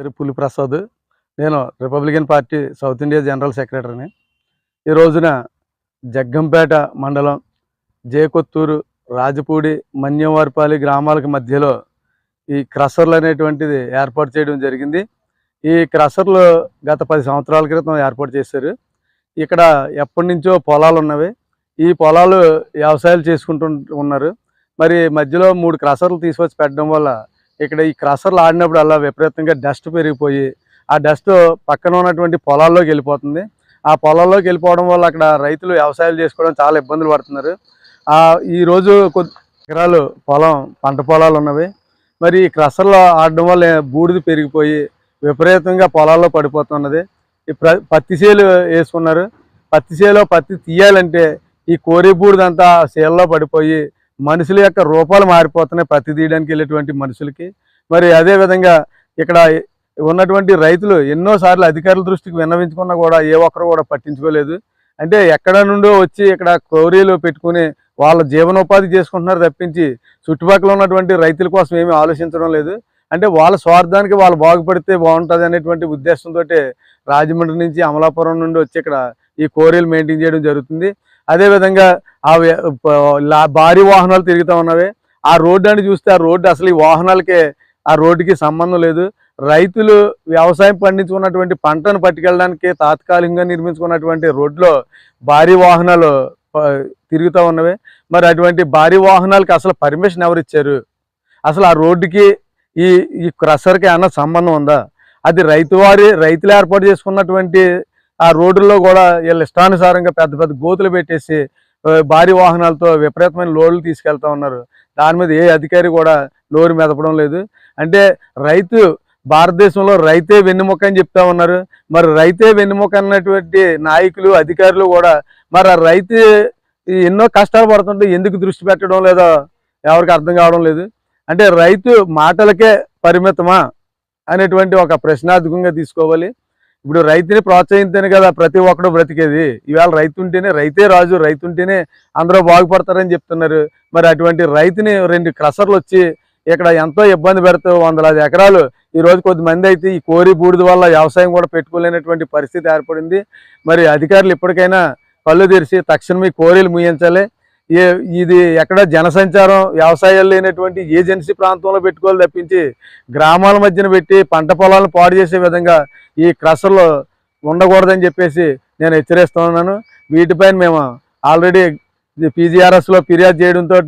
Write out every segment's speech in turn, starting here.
పేరు పులి ప్రసాద్. నేను Republican party South India general సెక్రటరీని ఈ రోజున జగ్గంపేట మండలం జేకొత్తూరు రాజపూడి మన్యంవారిపాలి గ్రామాలకు మధ్యలో ఈ క్రషర్లు అనేటువంటిది ఏర్పాటు చేయడం జరిగింది. ఈ క్రషర్లు గత పది సంవత్సరాల క్రితం ఏర్పాటు చేశారు. ఇక్కడ ఎప్పటి నుంచో పొలాలు ఉన్నవి. ఈ పొలాలు వ్యవసాయాలు చేసుకుంటూ ఉన్నారు. మరి మధ్యలో మూడు క్రషర్లు తీసుకొచ్చి పెట్టడం వల్ల ఇక్కడ ఈ క్రషర్లు ఆడినప్పుడు అలా విపరీతంగా డస్ట్ పెరిగిపోయి ఆ డస్ట్ పక్కన ఉన్నటువంటి పొలాల్లోకి వెళ్ళిపోతుంది. ఆ పొలాల్లోకి వెళ్ళిపోవడం వల్ల అక్కడ రైతులు వ్యవసాయాలు చేసుకోవడం చాలా ఇబ్బందులు పడుతున్నారు. ఈరోజు కొద్ది ఎకరాలు పొలం పంట పొలాలు ఉన్నవి. మరి ఈ క్రషర్లో ఆడడం వల్ల బూడిద పెరిగిపోయి విపరీతంగా పొలాల్లో పడిపోతున్నది. ఈ ప్ర పత్తి చేలు వేసుకున్నారు. పత్తి చేలో పత్తి తీయాలంటే ఈ కోరి బూడిదంతా చేల్లో పడిపోయి మనుషుల యొక్క రూపాలు మారిపోతున్నాయి. పత్తి తీయడానికి వెళ్ళేటువంటి మనుషులకి. మరి అదే విధంగా ఇక్కడ ఉన్నటువంటి రైతులు ఎన్నోసార్లు అధికారుల దృష్టికి విన్నవించుకున్నా కూడా ఏ ఒక్కరు కూడా పట్టించుకోలేదు. అంటే ఎక్కడ నుండో వచ్చి ఇక్కడ కౌరీలు పెట్టుకుని వాళ్ళ జీవనోపాధి చేసుకుంటున్నారు తప్పించి చుట్టుపక్కల ఉన్నటువంటి రైతుల కోసం ఏమీ ఆలోచించడం లేదు. అంటే వాళ్ళ స్వార్థానికి వాళ్ళు బాగుపడితే బాగుంటుంది అనేటువంటి ఉద్దేశంతో రాజమండ్రి నుంచి అమలాపురం నుండి వచ్చి ఇక్కడ ఈ కోరీలు మెయింటైన్ చేయడం జరుగుతుంది. అదేవిధంగా ఆ వ్య- భారీ వాహనాలు తిరుగుతూ ఉన్నవి. ఆ రోడ్డు అని చూస్తే ఆ రోడ్డు అసలు ఈ వాహనాలకే ఆ రోడ్డుకి సంబంధం లేదు. రైతులు వ్యవసాయం పండించుకున్నటువంటి పంటను పట్టుకెళ్ళడానికి తాత్కాలికంగా నిర్మించుకున్నటువంటి రోడ్లో భారీ వాహనాలు తిరుగుతూ ఉన్నవి. మరి అటువంటి భారీ వాహనాలకి అసలు పర్మిషన్ ఎవరు ఇచ్చారు? అసలు ఆ రోడ్డుకి ఈ ఈ క్రషర్కి అన్న సంబంధం ఉందా? అది రైతు వారి రైతులు ఏర్పాటు చేసుకున్నటువంటి ఆ రోడ్డుల్లో కూడా వీళ్ళ ఇష్టానుసారంగా పెద్ద పెద్ద గోతులు పెట్టేసి భారీ వాహనాలతో విపరీతమైన లోడ్లు తీసుకెళ్తా ఉన్నారు. దాని మీద ఏ అధికారి కూడా లోరు మెదపడం లేదు. అంటే రైతు భారతదేశంలో రైతే వెన్నుముక అని చెప్తా ఉన్నారు. మరి రైతే వెన్నుముక అన్నటువంటి నాయకులు అధికారులు కూడా మరి ఆ రైతు ఎన్నో కష్టాలు పడుతుంటే ఎందుకు దృష్టి పెట్టడం లేదో ఎవరికి అర్థం కావడం లేదు. అంటే రైతు మాటలకే పరిమితమా అనేటువంటి ఒక ప్రశ్నార్థకంగా తీసుకోవాలి. ఇప్పుడు రైతుని ప్రోత్సహిస్తేనే కదా ప్రతి ఒక్కడు బ్రతికేది. ఇవాళ రైతు ఉంటేనే రైతే రాజు రైతు ఉంటేనే అందరూ బాగుపడతారని చెప్తున్నారు. మరి అటువంటి రైతుని రెండు క్రషర్లు వచ్చి ఇక్కడ ఎంతో ఇబ్బంది పెడుతూ వందలాది ఎకరాలు ఈ రోజు కొద్ది మంది అయితే ఈ కోరి బూడిద వల్ల వ్యవసాయం కూడా పెట్టుకోలేనటువంటి పరిస్థితి ఏర్పడింది. మరి అధికారులు ఇప్పటికైనా కళ్ళు తెరిచి తక్షణమే కోరీలు ముయించాలి ఇది ఎక్కడ జనసంచారం వ్యవసాయాలు లేనటువంటి ఏజెన్సీ ప్రాంతంలో పెట్టుకోవాలి తప్పించి గ్రామాల మధ్యన పెట్టి పంట పొలాలను పాడు చేసే విధంగా ఈ క్రషర్లు ఉండకూడదని చెప్పేసి నేను హెచ్చరిస్తున్నాను వీటిపైన మేము ఆల్రెడీ పీజీఆర్ఎస్లో ఫిర్యాదు చేయడంతో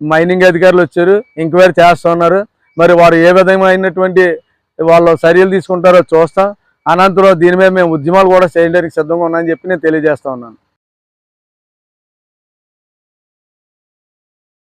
మైనింగ్ అధికారులు వచ్చారు ఎంక్వైరీ చేస్తున్నారు మరి వారు ఏ విధమైనటువంటి వాళ్ళు చర్యలు తీసుకుంటారో చూస్తాం. అనంతరం దీని మీద మేము ఉద్యమాలు కూడా చేయడానికి సిద్ధంగా ఉన్నామని చెప్పి నేను తెలియజేస్తా ఉన్నాను.